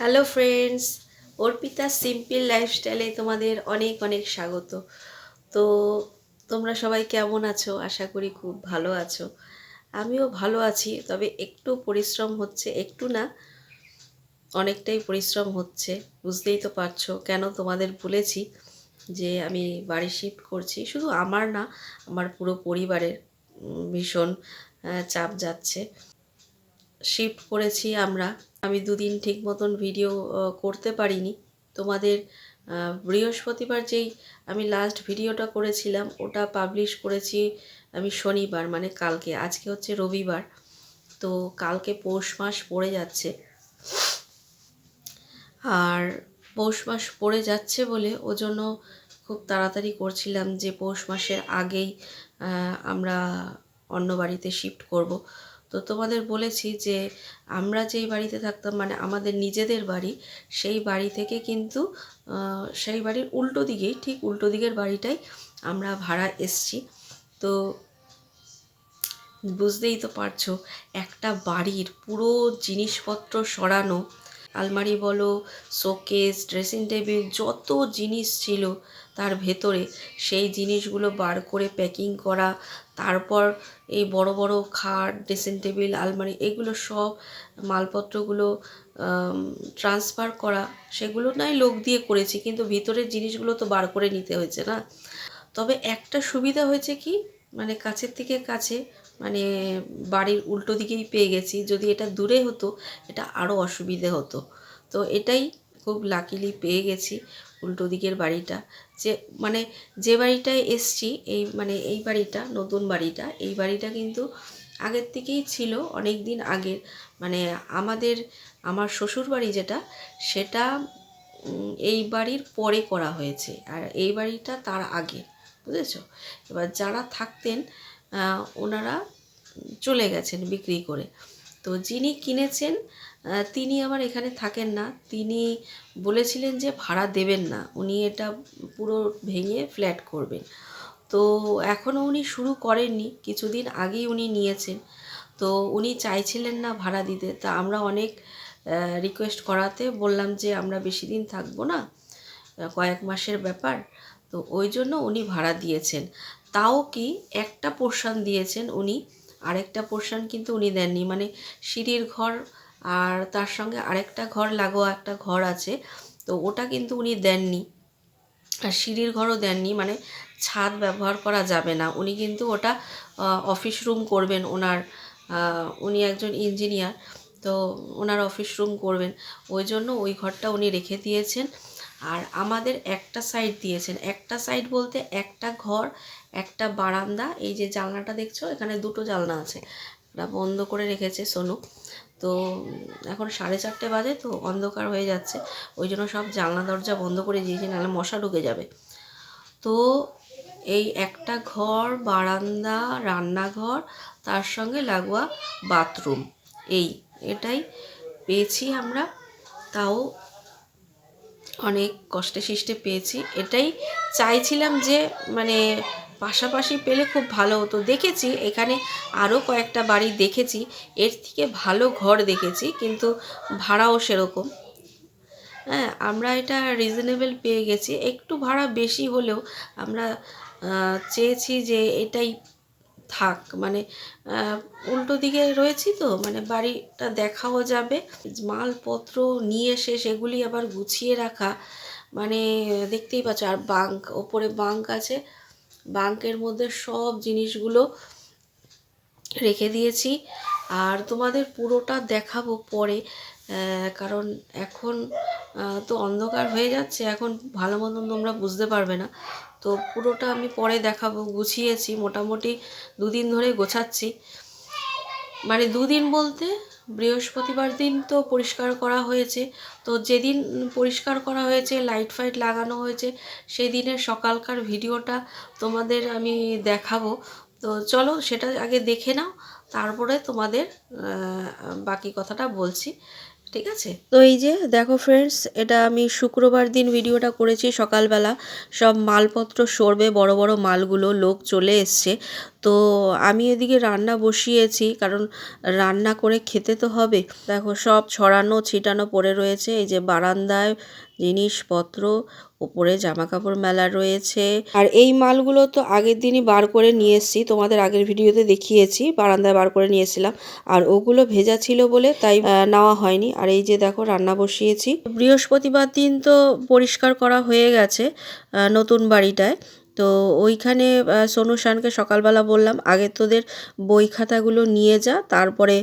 Hello friends Arpita simple লাইফস্টাইলে তোমাদের অনেক অনেক স্বাগত। তো তোমরা সবাই কেমন আছো? আশা করি খুব ভালো আছো। আমিও ভালো আছি, তবে একটু পরিশ্রম হচ্ছে, একটু না, অনেকটাই পরিশ্রম হচ্ছে। বুঝতেই তো পারছ, কেন তোমাদের বলেছি যে আমি বাড়ি শিফট করছি? শুধু আমার না, আমার পুরো পরিবারের ভীষণ চাপ যাচ্ছে। শিফট করেছি আমরা। আমি দুদিন ঠিক মতন ভিডিও করতে পারিনি। তোমাদের বৃহস্পতিবার যেই আমি লাস্ট ভিডিওটা করেছিলাম, ওটা পাবলিশ করেছি আমি শনিবার মানে কালকে। আজকে হচ্ছে রবিবার। তো কালকে পৌষ মাস পড়ে যাচ্ছে। আর পৌষ মাস পড়ে যাচ্ছে বলে ও জন্য খুব তাড়াতাড়ি করছিলাম যে পৌষ মাসের আগেই আমরা অন্য বাড়িতে শিফট করব। তো তোমাদের বলেছি যে আমরা যেই বাড়িতে থাকতাম মানে আমাদের নিজেদের বাড়ি, সেই বাড়ি থেকে কিন্তু সেই বাড়ির উল্টো দিকেই, ঠিক উল্টো দিকের বাড়িটাই আমরা ভাড়া এসছি। তো বুঝতেই তো পারছ, একটা বাড়ির পুরো জিনিসপত্র সরানো, আলমারি বলো, শোকেস, ড্রেসিং টেবিল, যত জিনিস ছিল তার ভেতরে, সেই জিনিসগুলো বার করে প্যাকিং করা তারপর এই বড় বড় খাট ড্রেসিং টেবিল আলমারি, এগুলো সব মালপত্রগুলো ট্রান্সফার করা, সেগুলো নয় লোক দিয়ে করেছি, কিন্তু ভিতরের জিনিসগুলো তো বার করে নিতে হয়েছে না। তবে একটা সুবিধা হয়েছে কি? মানে কাছের থেকে কাছে মানে বাড়ির উল্টো দিকেই পেয়ে গেছি, যদি এটা দূরে হতো, এটা আরও অসুবিধে হতো। তো এটাই খুব লাকিলি পেয়ে গেছি। উল্টো দিকের বাড়িটা। যে মানে যে বাড়িটায় এসছি, এই মানে এই বাড়িটা, নতুন বাড়িটা, এই বাড়িটা কিন্তু আগের থেকেই ছিল অনেক দিন আগের। মানে আমাদের, আমার শ্বশুর বাড়ি যেটা, সেটা এই বাড়ির পরে করা হয়েছে। আর এই বাড়িটা তার আগে, বুঝেছ? এবার যারা থাকতেন ওনারা চলে গেছেন বিক্রি করে। তো যিনি কিনেছেন তিনি আবার এখানে থাকেন না। তিনি বলেছিলেন যে ভাড়া দেবেন না। উনি এটা পুরো ভেঙে ফ্ল্যাট করবেন। তো এখনও উনি শুরু করেননি। কিছুদিন আগেই উনি নিয়েছেন। তো উনি চাইছিলেন না ভাড়া দিতে। তা আমরা অনেক রিকোয়েস্ট করাতে বললাম যে আমরা বেশি দিন থাকব না। কয়েক মাসের ব্যাপার। তো ওই জন্য উনি ভাড়া দিয়েছেন। তাও কি একটা পোর্শন দিয়েছেন উনি। আরেকটা পোর্শন কিন্তু উনি দেননি। মানে সিঁড়ির ঘর আর তার সঙ্গে আরেকটা ঘর লাগোয়া একটা ঘর আছে, তো ওটা কিন্তু উনি দেননি। আর সিঁড়ির ঘরও দেননি মানে ছাদ ব্যবহার করা যাবে না। উনি কিন্তু ওটা অফিস রুম করবেন ওনার উনি একজন ইঞ্জিনিয়ার তো ওনার অফিস রুম করবেন। ওই জন্য ওই ঘরটা উনি রেখে দিয়েছেন। আর আমাদের একটা সাইড দিয়েছেন। একটা সাইড বলতে একটা ঘর, একটা বারান্দা, এই যে জানলাটা দেখছ, এখানে দুটো জানলা আছে। এটা বন্ধ করে রেখেছে সোনু। তো এখন সাড়ে চারটে বাজে তো অন্ধকার হয়ে যাচ্ছে। ওই জন্য সব জানলা, দরজা বন্ধ করে দিয়েছি, নাহলে মশা ঢুকে যাবে। তো এই একটা ঘর, বারান্দা, রান্নাঘর, তার সঙ্গে লাগোয়া বাথরুম। এই, এটাই পেয়েছি আমরা। তাও অনেক কষ্টে সৃষ্টে পেয়েছি। এটাই চাইছিলাম যে মানে পাশাপাশি পেলে খুব ভালো হতো। দেখেছি, এখানে আরও কয়েকটা বাড়ি দেখেছি, এর থেকে ভালো ঘর দেখেছি, কিন্তু ভাড়াও সেরকম। হ্যাঁ আমরা এটা রিজনেবল পেয়ে গেছি। একটু ভাড়া বেশি হলেও আমরা চেয়েছি যে এটাই থাক। মানে উল্টো দিকে রয়েছি তো মানে বাড়িটা দেখাও যাবে। মালপত্র নিয়ে এসে সেগুলি আবার গুছিয়ে রাখা। মানে দেখতেই পাচ্ছ, আর বাঙ্ক, ওপরে বাঙ্ক আছে। বাঙ্কের মধ্যে সব জিনিসগুলো রেখে দিয়েছি। আর তোমাদের পুরোটা দেখাবো পরে কারণ এখন তো অন্ধকার হয়ে যাচ্ছে, এখন ভালো মতন তোমরা বুঝতে পারবে না। তো পুরোটা আমি পরে দেখাবো, গুছিয়েছি, মোটামুটি দুদিন ধরে গোছাচ্ছি। মানে দুদিন বলতে বৃহস্পতিবার দিন তো পরিষ্কার করা হয়েছে। তো যেদিন পরিষ্কার করা হয়েছে লাইট ফাইট লাগানো হয়েছে সেই দিনের সকালকার ভিডিওটা তোমাদের আমি দেখাবো। তো চলো সেটা আগে দেখে নাও, তারপরে তোমাদের বাকি কথাটা বলছি। ঠিক আছে? তো এই যে দেখো ফ্রেন্ডস এটা আমি শুক্রবার দিন ভিডিওটা করেছি সকালবেলা। সব মালপত্র সরবে, বড় বড় মালগুলো, লোক চলে এসছে। তো আমি এদিকে রান্না বসিয়েছি, কারণ রান্না করে খেতে তো হবে। দেখো, সব ছড়ানো ছিটানো পড়ে রয়েছে, এই যে বারান্দায় জিনিসপত্র ওপরে জামা কাপড় মেলা রয়েছে। আর এই মালগুলো তো আগের দিনই বার করে নিয়ে এসেছি, তোমাদের আগের ভিডিওতে দেখিয়েছি, বারান্দায় বার করে নিয়ে এসেছিলাম। আর ওগুলো ভেজা ছিল বলে তাই নেওয়া হয়নি। আর এই যে দেখো, রান্না বসিয়েছি। বৃহস্পতিবার দিন তো পরিষ্কার করা হয়ে গেছে নতুন বাড়িটায়। তো ওইখানে সোনু শানকে সকালবেলা বললাম, আগে তোদের বই খাতাগুলো নিয়ে যা, তারপরে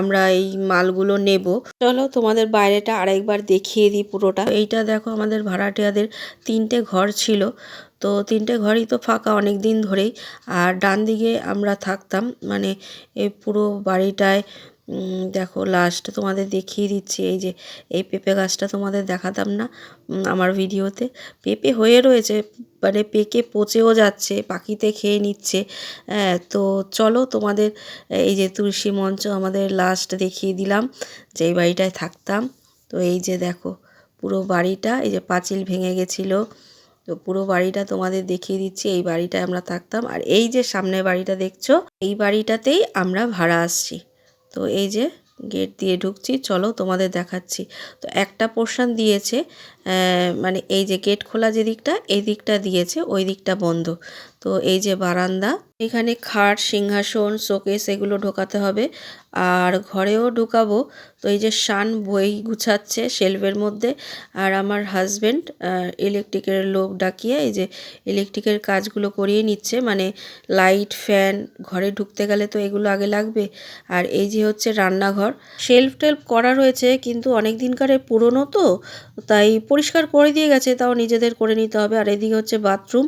আমরা এই মালগুলো নেব। চলো তোমাদের বাইরেটা আরেকবার দেখিয়ে দিই পুরোটা। এইটা দেখো আমাদের ভাড়াটিয়াদের তিনটে ঘর ছিল। তো তিনটে ঘরই তো ফাঁকা অনেক দিন ধরেই। আর ডান দিকে আমরা থাকতাম মানে এই পুরো বাড়িটায় দেখো লাস্ট তোমাদের দেখিয়ে দিচ্ছি, এই যে, এই পেঁপে গাছটা তোমাদের দেখাতাম না আমার ভিডিওতে। পেঁপে হয়ে রয়েছে মানে পেকে পচেও যাচ্ছে, পাখিতে খেয়ে নিচ্ছে। হ্যাঁ তো চলো তোমাদের, এই যে তুলসী মঞ্চ আমাদের লাস্ট দেখিয়ে দিলাম, যে এই বাড়িটায় থাকতাম। তো এই যে দেখো, পুরো বাড়িটা, এই যে পাঁচিল ভেঙে গেছিল। তো পুরো বাড়িটা তোমাদের দেখিয়ে দিচ্ছি, এই বাড়িটায় আমরা থাকতাম। আর এই যে সামনের বাড়িটা দেখছ, এই বাড়িটাতেই আমরা ভাড়া আসছি। তো এই যে গেট দিয়ে ঢুকছি, চলো তোমাদের দেখাচ্ছি। তো একটা পোর্শান দিয়েছে মানে এই যে গেট খোলা যে দিকটা, এই দিকটা দিয়েছে, ওই দিকটা বন্ধ। তো এই যে বারান্দা, এখানে খাট, সিংহাসন, শোকেস এগুলো ঢোকাতে হবে। আর ঘরেও ঢুকাবো। তো এই যে শান বই গুছাচ্ছে শেলফের মধ্যে। আর আমার হাজবেন্ড ইলেকট্রিকের লোক ডাকিয়ে এই যে ইলেকট্রিকের কাজগুলো করিয়ে নিচ্ছে। মানে লাইট, ফ্যান, ঘরে ঢুকতে গেলে তো এগুলো আগে লাগবে। আর এই যে হচ্ছে রান্নাঘর, শেলফ টেলফ করা রয়েছে কিন্তু অনেক দিনকার পুরনো তো। তাই পরিষ্কার করে দিয়ে গেছে, তাও নিজেদের করে নিতে হবে। আর এদিকে হচ্ছে বাথরুম।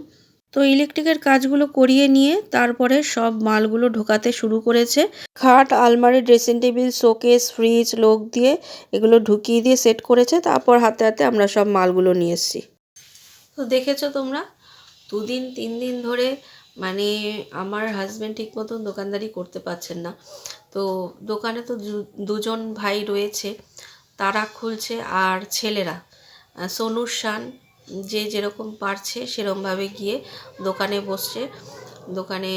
তো ইলেকট্রিকের কাজগুলো করিয়ে নিয়ে তারপরে সব মালগুলো ঢোকাতে শুরু করেছে। খাট, আলমারি, ড্রেসিং টেবিল, শোকেস, ফ্রিজ, লোক দিয়ে এগুলো ঢুকিয়ে দিয়ে সেট করেছে। তারপর হাতে হাতে আমরা সব মালগুলো নিয়ে এসেছি। তো দেখেছ তোমরা? দুদিন, তিন দিন ধরে মানে আমার হাজব্যান্ড ঠিক মতন দোকানদারি করতে পারছেন না। তো দোকানে তো দুজন ভাই রয়েছে, তারা খুলছে আর ছেলেরা। সোনুর শান যে যেরকম পারছে সেরমভাবে গিয়ে দোকানে বসছে, দোকানে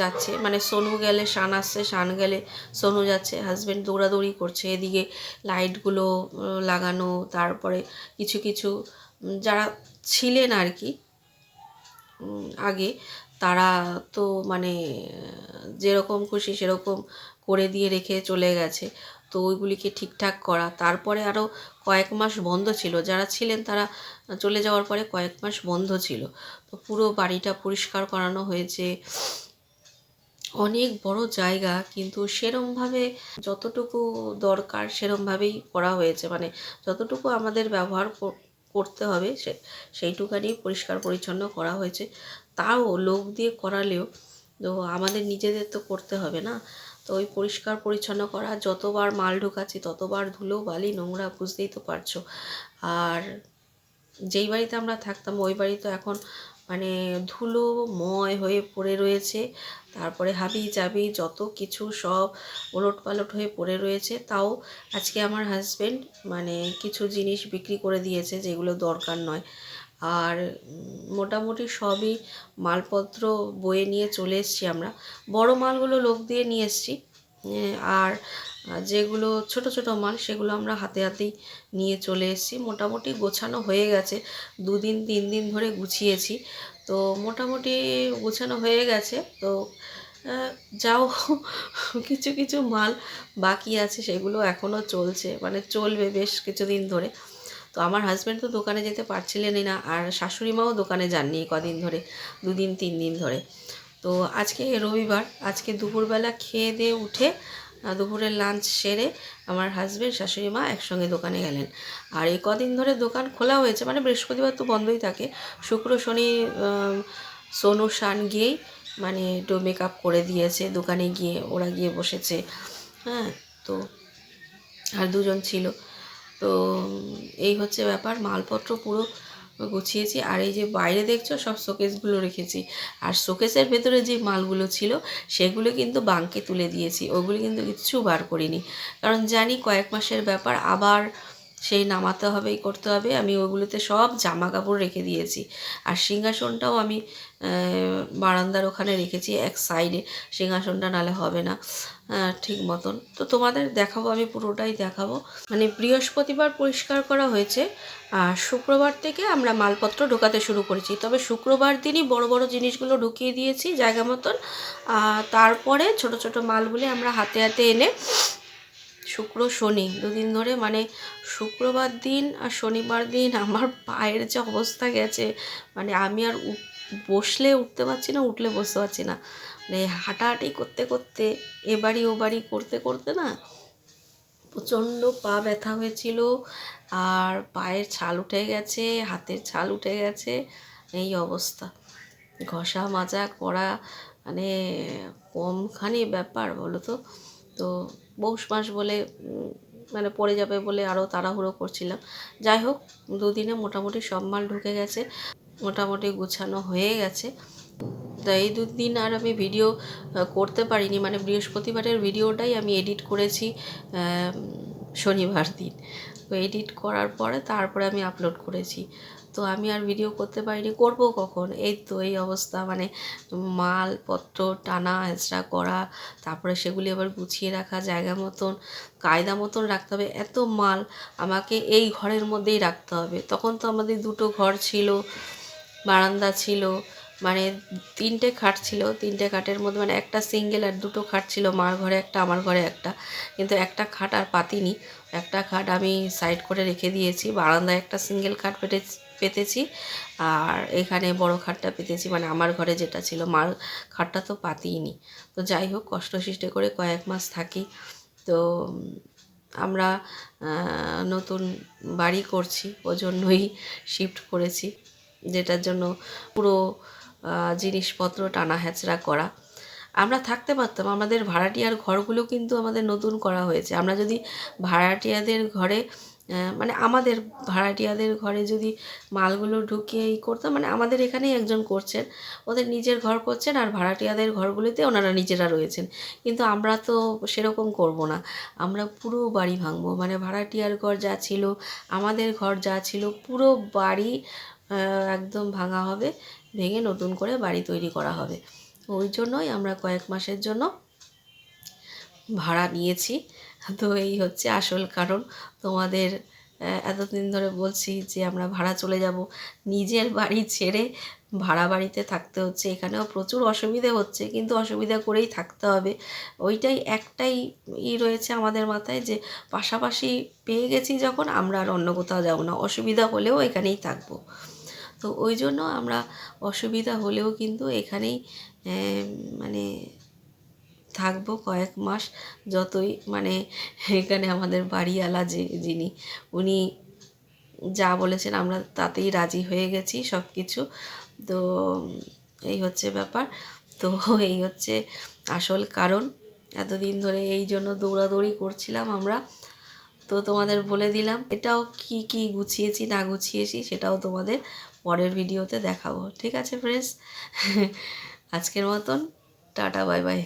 যাচ্ছে। মানে সোনু গেলে শান আসছে, শান গেলে সোনু যাচ্ছে। হাজব্যান্ড দৌড়াদৌড়ি করছে, এদিকে লাইটগুলো লাগানো, তারপরে কিছু কিছু যারা ছিলেন আর কি আগে, তারা তো মানে যেরকম খুশি সেরকম করে দিয়ে রেখে চলে গেছে। তো ওইগুলিকে ঠিকঠাক করা। তারপরে আরও কয়েক মাস বন্ধ ছিল। যারা ছিলেন তারা চলে যাওয়ার পরে কয়েক মাস বন্ধ ছিল। তো পুরো বাড়িটা পরিষ্কার করানো হয়েছে। অনেক বড় জায়গা, কিন্তু সেরমভাবে যতটুকু দরকার সেরমভাবেই করা হয়েছে। মানে যতটুকু আমাদের ব্যবহার করতে হবে সে, সেইটুকানি পরিষ্কার পরিচ্ছন্ন করা হয়েছে। তাও লোক দিয়ে করালেও, তো আমাদের নিজেদের তো করতে হবে না। তো ওই পরিষ্কার পরিচ্ছন্ন করা, যতবার মাল ঢোকাচ্ছি, ততবার ধুলো, বালি, নোংরা বুঝতেই তো পারছ। আর যেই বাড়িতে আমরা থাকতাম, ওই বাড়ি তো এখন মানে ধুলো ময় হয়ে পড়ে রয়েছে। তারপরে হাবি জাবি যত কিছু সব ওলট পালট হয়ে পড়ে রয়েছে। তাও আজকে আমার হাজবেন্ড মানে কিছু জিনিস বিক্রি করে দিয়েছে যেগুলো দরকার নয়। আর মোটামুটি সবই মালপত্র বয়ে নিয়ে চলে এসেছি আমরা। বড় মালগুলো লোক দিয়ে নিয়ে এসেছি। আর যেগুলো ছোট ছোট মাল সেগুলো আমরা হাতে হাতেই নিয়ে চলে এসেছি। মোটামুটি গোছানো হয়ে গেছে। দুদিন তিন দিন ধরে গুছিয়েছি। তো মোটামুটি গোছানো হয়ে গেছে। তো যাও কিছু কিছু মাল বাকি আছে সেগুলো এখনও চলছে। মানে চলবে বেশ কিছুদিন ধরে। তো আমার হাজব্যান্ড তো দোকানে যেতে পারছিলেনই না আর শাশুড়ি মাও দোকানে যাননি কদিন ধরে, দুদিন, তিন দিন ধরে। তো আজকে রবিবার, আজকে দুপুরবেলা খেয়ে দিয়ে উঠে দুপুরের লাঞ্চ সেরে আমার হাজব্যান্ড শাশুড়ি মা একসঙ্গে দোকানে গেলেন। আর এই কদিন ধরে দোকান খোলা হয়েছে মানে বৃহস্পতিবার তো বন্ধই থাকে। শুক্র, শনি সোনু, শান গিয়েই মানে একটু মেকআপ করে দিয়েছে, দোকানে গিয়ে ওরা গিয়ে বসেছে। হ্যাঁ তো আর দুজন ছিল। তো এই হচ্ছে ব্যাপার, মালপত্র পুরো গুছিয়েছি। আর এই যে বাইরে দেখছ, সব শোকেসগুলো রেখেছি। আর শোকেসের ভেতরে যে মালগুলো ছিল, সেগুলো কিন্তু বাঙ্কে তুলে দিয়েছি। ওগুলো কিন্তু কিচ্ছু বার করিনি। কারণ জানি কয়েক মাসের ব্যাপার, আবার সেই নামাতে হবেই করতে হবে। আমি ওগুলোতে সব জামা কাপড় রেখে দিয়েছি। আর সিংহাসনটাও আমি বারান্দার ওখানে রেখেছি, এক সাইডে। সিংহাসনটা নালে হবে না। ঠিক মতন। তো তোমাদের দেখাবো, আমি পুরোটাই দেখাবো। মানে বৃহস্পতিবার পরিষ্কার করা হয়েছে, আর শুক্রবার থেকে আমরা মালপত্র ঢোকাতে শুরু করেছি। তবে শুক্রবার দিনই বড় বড় জিনিসগুলো ঢুকিয়ে দিয়েছি, জায়গা মতন। তারপরে ছোট ছোট মালগুলি আমরা হাতে হাতে এনে শুক্র শনি, দুদিন ধরে মানে শুক্রবার দিন আর শনিবার দিন আমার পায়ের যে অবস্থা গেছে মানে আমি আর বসলে উঠতে পারছি না, উঠলে বসতে পারছি না। মানে হাঁটাহাঁটি করতে করতে, এ বাড়ি ও বাড়ি করতে করতে না প্রচণ্ড পা ব্যথা হয়েছিল, আর পায়ের ছাল উঠে গেছে, হাতের ছাল উঠে গেছে, এই অবস্থা। ঘষা, মাজা করা মানে কমখানি ব্যাপার বলো তো? তো পৌষ মাস বলে মানে পড়ে যাবে বলে আরও তাড়াহুড়ো করছিলাম। যাই হোক, দুদিনে মোটামুটি সব মাল ঢুকে গেছে, মোটামুটি গুছানো হয়ে গেছে। তো এই দুদিন আর আমি ভিডিও করতে পারিনি। মানে বৃহস্পতিবারের ভিডিওটাই আমি এডিট করেছি শনিবার দিন। তো এডিট করার পরে তারপরে আমি আপলোড করেছি। তো আমি আর ভিডিও করতে পারিনি। করব কখন? এই তো এই অবস্থা। মানে মালপত্র টানা হেঁচড়া করা, তারপরে সেগুলি আবার গুছিয়ে রাখা, জায়গা মতন, কায়দা মতন রাখতে হবে। এত মাল আমাকে এই ঘরের মধ্যেই রাখতে হবে। তখন তো আমাদের দুটো ঘর ছিল, বারান্দা ছিল মানে তিনটে খাট ছিল, তিনটে খাটের মধ্যে মানে একটা সিঙ্গেল আর দুটো খাট ছিল, মার ঘরে একটা, আমার ঘরে একটা। কিন্তু একটা খাট আর পাতিনি একটা খাট আমি সাইড করে রেখে দিয়েছি, বারান্দায় একটা সিঙ্গেল খাট পেতে পেতেছি আর এখানে বড় খাটটা পেতেছি মানে আমার ঘরে যেটা ছিল, মার খাটটা তো পাতিইনি তো যাই হোক, কষ্ট সৃষ্টি করে কয়েক মাস থাকি। তো আমরা নতুন বাড়ি করছি, ওজন্যই শিফট করেছি, যেটার জন্য পুরো জিনিসপত্র টানা হ্যাচড়া করা। আমরা থাকতে পারতাম, আমাদের ভাড়াটিয়ার ঘরগুলো কিন্তু আমাদের নতুন করা হয়েছে। আমরা যদি ভাড়াটিয়াদের ঘরে মানে আমাদের ভাড়াটিয়াদের ঘরে যদি মালগুলো ঢুকিয়ে ই করতাম মানে আমাদের এখানেই একজন করছেন, ওদের নিজের ঘর করছেন আর ভাড়াটিয়াদের ঘরগুলিতে ওনারা নিজেরা রয়েছেন। কিন্তু আমরা তো সেরকম করব না। আমরা পুরো বাড়ি ভাঙবো মানে ভাড়াটিয়ার ঘর যা ছিল, আমাদের ঘর যা ছিল, পুরো বাড়ি একদম ভাঙা হবে। ভেঙে নতুন করে বাড়ি তৈরি করা হবে। ওই জন্যই আমরা কয়েক মাসের জন্য ভাড়া নিয়েছি। তো এই হচ্ছে আসল কারণ। তোমাদের এতদিন ধরে বলছি যে আমরা ভাড়া চলে যাব। নিজের বাড়ি ছেড়ে ভাড়া বাড়িতে থাকতে হচ্ছে। এখানেও প্রচুর অসুবিধে হচ্ছে, কিন্তু অসুবিধা করেই থাকতে হবে। ওইটাই একটাই ই রয়েছে আমাদের মাথায় যে পাশাপাশি পেয়ে গেছি যখন, আমরা আর অন্য কোথাও যাব না। অসুবিধা হলেও এখানেই থাকব। তো ওই জন্য আমরা অসুবিধা হলেও কিন্তু এখানেই মানে থাকব কয়েক মাস যতই মানে এখানে আমাদের বাড়িওয়ালা যে, যিনি, উনি যা বলেছেন আমরা তাতেই রাজি হয়ে গেছি সব কিছু তো এই হচ্ছে ব্যাপার। তো এই হচ্ছে আসল কারণ। এতদিন ধরে এই জন্য দৌড়াদৌড়ি করছিলাম আমরা। তো তোমাদের বলে দিলাম, এটাও কি কি গুছিয়েছি না গুছিয়েছি সেটাও তোমাদের পরের ভিডিওতে দেখাবো। ঠিক আছে ফ্রেন্ডস আজকের মতন টাটা বাই বাই